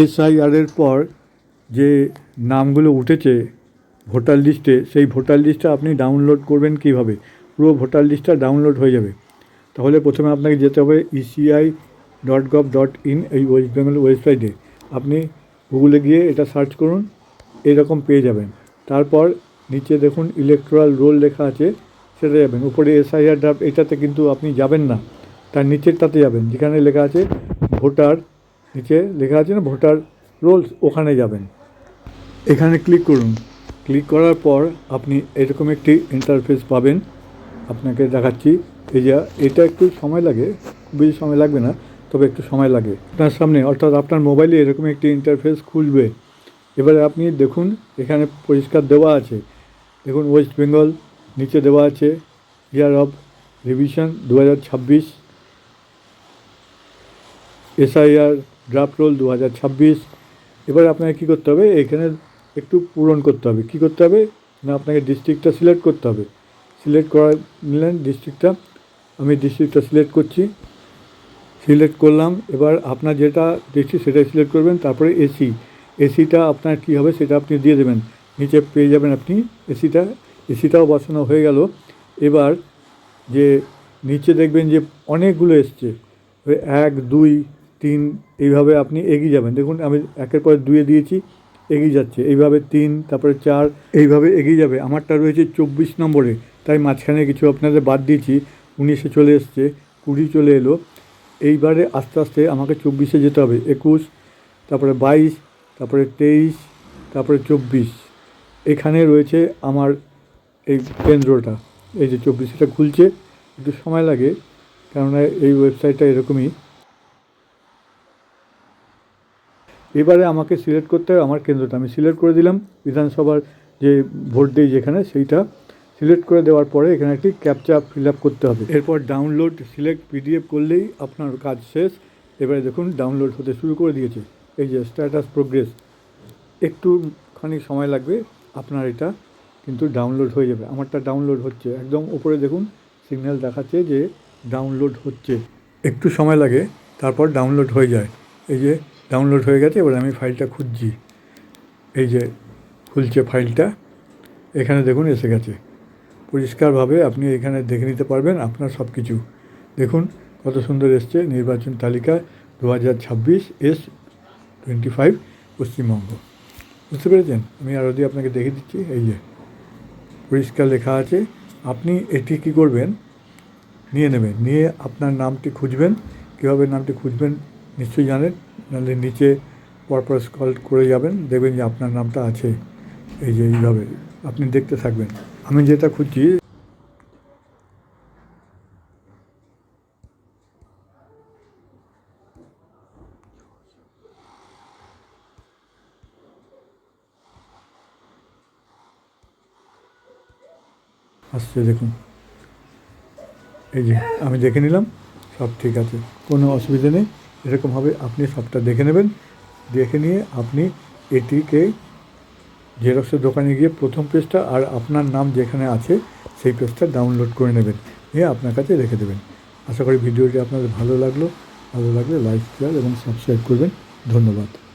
এসআইআরের পর যে নামগুলো উঠেছে ভোটার লিস্টে, সেই ভোটার লিস্টটা আপনি ডাউনলোড করবেন কীভাবে? পুরো ভোটার লিস্টটা ডাউনলোড হয়ে যাবে। তাহলে প্রথমে আপনাকে যেতে হবে ECI dot gov dot in এই ওয়েস্ট বেঙ্গল ওয়েবসাইটে। আপনি গুগলে গিয়ে এটা সার্চ করুন, এরকম পেয়ে যাবেন। তারপর নিচে দেখুন ইলেকট্রাল রোল লেখা আছে, সেটা যাবেন। উপরে এসআইআর ড্রাফট এটাতে কিন্তু আপনি যাবেন না। তার নিচেরটাতে যাবেন, যেখানে লেখা আছে ভোটার নিচে লেখা আছে না ভোটার রোলস ওখানে যাবেন। এখানে ক্লিক করুন। ক্লিক করার পর আপনি এরকম একটি ইন্টারফেস পাবেন। আপনাকে দেখাচ্ছি এই যে এটা একটু সময় লাগে খুব বেশি সময় লাগবে না তবে একটু সময় লাগে। আপনার সামনে অর্থাৎ আপনার মোবাইলে এরকম একটি ইন্টারফেস খুলবে। এবারে আপনি দেখুন এখানে পরিষ্কার দেওয়া আছে। দেখুন ওয়েস্ট বেঙ্গল নিচে দেওয়া আছে ইয়ার অফ রিভিশন দু হাজার ছাব্বিশ এসআইআর ড্রাফট রোল দু হাজার ছাব্বিশ। এবার আপনাকে কী করতে হবে? এখানে একটু পূরণ করতে হবে। কী করতে হবে? না, আপনাকে ডিস্ট্রিক্টটা সিলেক্ট করতে হবে। সিলেক্ট করা নিলেন ডিস্ট্রিক্টটা আমি ডিস্ট্রিক্টটা সিলেক্ট করছি। সিলেক্ট করলাম। এবার আপনার যেটা ডিস্ট্রিক্ট সেটাই সিলেক্ট করবেন। তারপরে এসি এসিটা আপনার কী হবে সেটা আপনি দিয়ে দেবেন। নিচে পেয়ে যাবেন আপনি এসিটা এসিটাও বসানো হয়ে গেল। এবার যে নিচে দেখবেন যে অনেকগুলো এসছে। এক, দুই তিন, এইভাবে আপনি এগিয়ে যাবেন। দেখুন, আমি একের পর দুয়ে দিয়েছি, এগিয়ে যাচ্ছে। এইভাবে তিন, তারপরে চার, এইভাবে এগিয়ে যাবে। আমারটা রয়েছে চব্বিশ নম্বরে। তাই মাঝখানে কিছু আপনাদের বাদ দিয়েছি। উনিশে চলে এসছে, কুড়ি চলে এলো। এইবারে আস্তে আস্তে আমাকে চব্বিশে যেতে হবে। একুশ, তারপরে বাইশ, তারপরে তেইশ, তারপরে চব্বিশ। এখানে রয়েছে আমার এই কেন্দ্রটা। এই যে চব্বিশটা খুলছে। একটু সময় লাগে, কেননা এই ওয়েবসাইটটা এরকমই। এবারে আমাকে সিলেক্ট করতে হবে আমার কেন্দ্রটা। আমি সিলেক্ট করে দিলাম, বিধানসভার যে ভোট দেই যেখানে, সেইটা সিলেক্ট করে দেওয়ার পরে এখানে একটি ক্যাপচা ফিল আপ করতে হবে। এরপর ডাউনলোড, সিলেক্ট পিডিএফ করলেই আপনার কাজ শেষ। এবারে দেখুন, ডাউনলোড হতে শুরু করে দিয়েছে। এই যে স্ট্যাটাস প্রোগ্রেস একটুখানি সময় লাগবে, আপনার এটা কিন্তু ডাউনলোড হয়ে যাবে। আমারটা ডাউনলোড হচ্ছে। একদম উপরে দেখুন সিগন্যাল দেখাচ্ছে যে ডাউনলোড হচ্ছে। একটু সময় লাগে, তারপর ডাউনলোড হয়ে যায়। এই যে ডাউনলোড হয়ে গেছে, এবার আমি ফাইলটা খুঁজছি। এই যে খুলছে ফাইলটা এখানে দেখুন এসে গেছে। পরিষ্কারভাবে আপনি এখানে দেখে নিতে পারবেন আপনার সব কিছু দেখুন কত সুন্দর এসছে নির্বাচন তালিকা দু হাজার ছাব্বিশ এস টোয়েন্টি ফাইভ পশ্চিমবঙ্গ। বুঝতে পেরেছেন? আমি আরও দিয়ে আপনাকে দেখে দিচ্ছি। এই যে পরিষ্কার লেখা আছে, আপনি এটি কী করবেন? নিয়ে নেবেন। নিয়ে আপনার নামটি খুঁজবেন। কীভাবে নামটি খুঁজবেন? নিশ্চয়ই জানেন, নাহলে নিচে পরপর স্কল করে যাবেন, দেখবেন যে আপনার নামটা আছে। এই যে এইভাবে আপনি দেখতে থাকবেন। আমি যেটা খুঁজছি আসছে, দেখুন। এই যে আমি দেখে নিলাম, সব ঠিক আছে, কোনো অসুবিধা নেই। এরকমভাবে আপনি সবটা দেখে নেবেন। দেখে নিয়ে আপনি এটিকে জেরক্সের দোকানে গিয়ে প্রথম পেজটা আর আপনার নাম যেখানে আছে সেই পেজটা ডাউনলোড করে নেবেন। নিয়ে আপনার কাছে রেখে দেবেন। আশা করি ভিডিওটি আপনাদের ভালো লাগল। ভালো লাগলে লাইক, শেয়ার এবং সাবস্ক্রাইব করবেন। ধন্যবাদ।